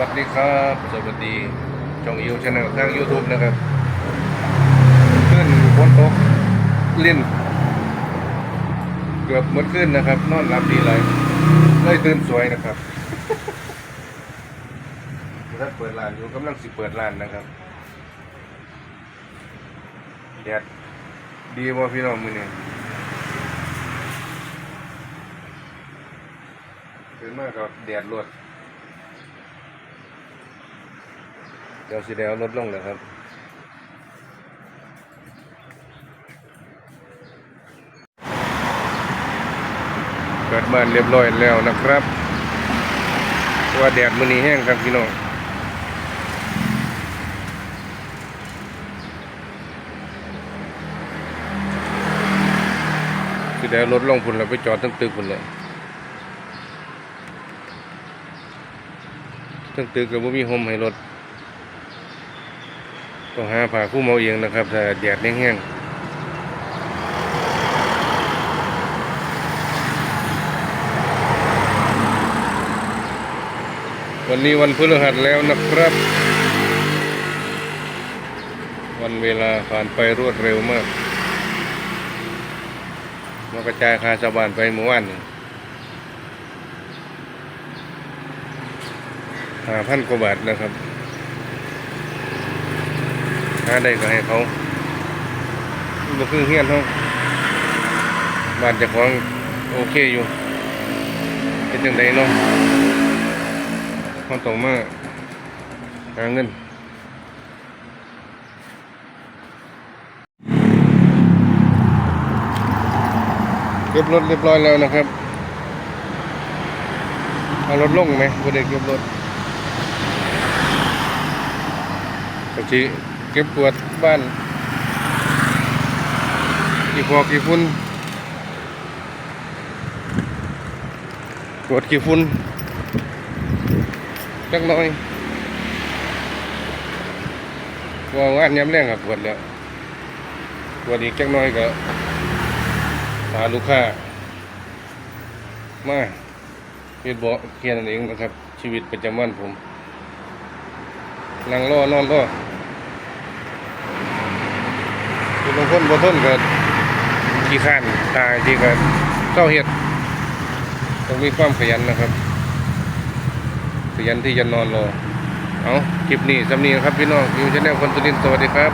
วัสดีครับ สวัสดีช่องอิวชาแนลทาง YouTube นะครับขึ้นฝนตกลิ่น เกือบหมดขึ้นนะครับ นอนหลับดีเลยเลยตื่นสวยนะครับถ้าเปิดร้านอยู่กำลังสิเปิดร้านนะครับแดดดีว่าพี่น้องมือนี่ตื่นมากกับแดดรวด ดี๋ยวสีแดงลดลงเลยครับเปิดบ้านเรียบร้อยแล้วนะครับว่าแดดมื้อนี้แห้งครับพี่น้องสีแดงลดลงพุ่นแล้วไปจอดตั้งตึกพุ่นเลยตั้งตึกก็บ่มีโฮมให้รถ ต้องหาผ้าคลุ้มเอาเองนะครับถ้าแดดแห้งๆวันนี้วันพฤหัสแล้วนะครับ วันเวลาผ่านไปรวดเร็วมากมากระจายคาชาวบ้านไปเมื่อวานห้าพันกว่าบาทนะครับ หาได้ก็ให้เขาบ่คือเฮียนเขาบ้านเจ้าของโอเคอยู่เป็นจังไดเนาะเขาต้องมาหาเงินเก็บรถเรียบร้อยแล้วนะครับ เอารถลงไหมบ่ได้เก็บรถกะทิ เก็บปวดบ้านกี่พอกี่ฝุ่นปวดกี่ฝุ่นจักน่อยว่างานย้ำแรงครับปวดแล้วปวดอีกจักน่อยก็หาลูกค้ามาเฮ็ดบ่เพียนนั่นเองนะครับ ชีวิตประจำวันผมนั่งรอนอนรอคือ บางคนบ่ทนก็ขี้ข้านตายที่ก็เศร้าเห็ดต้องมีความขยันนะครับ ขยันที่จะนอนรอเอาคลิปนี้สำนีนะครับพี่น้องอยู่ชาแนลคนสุรินทร์สวัสดีครับ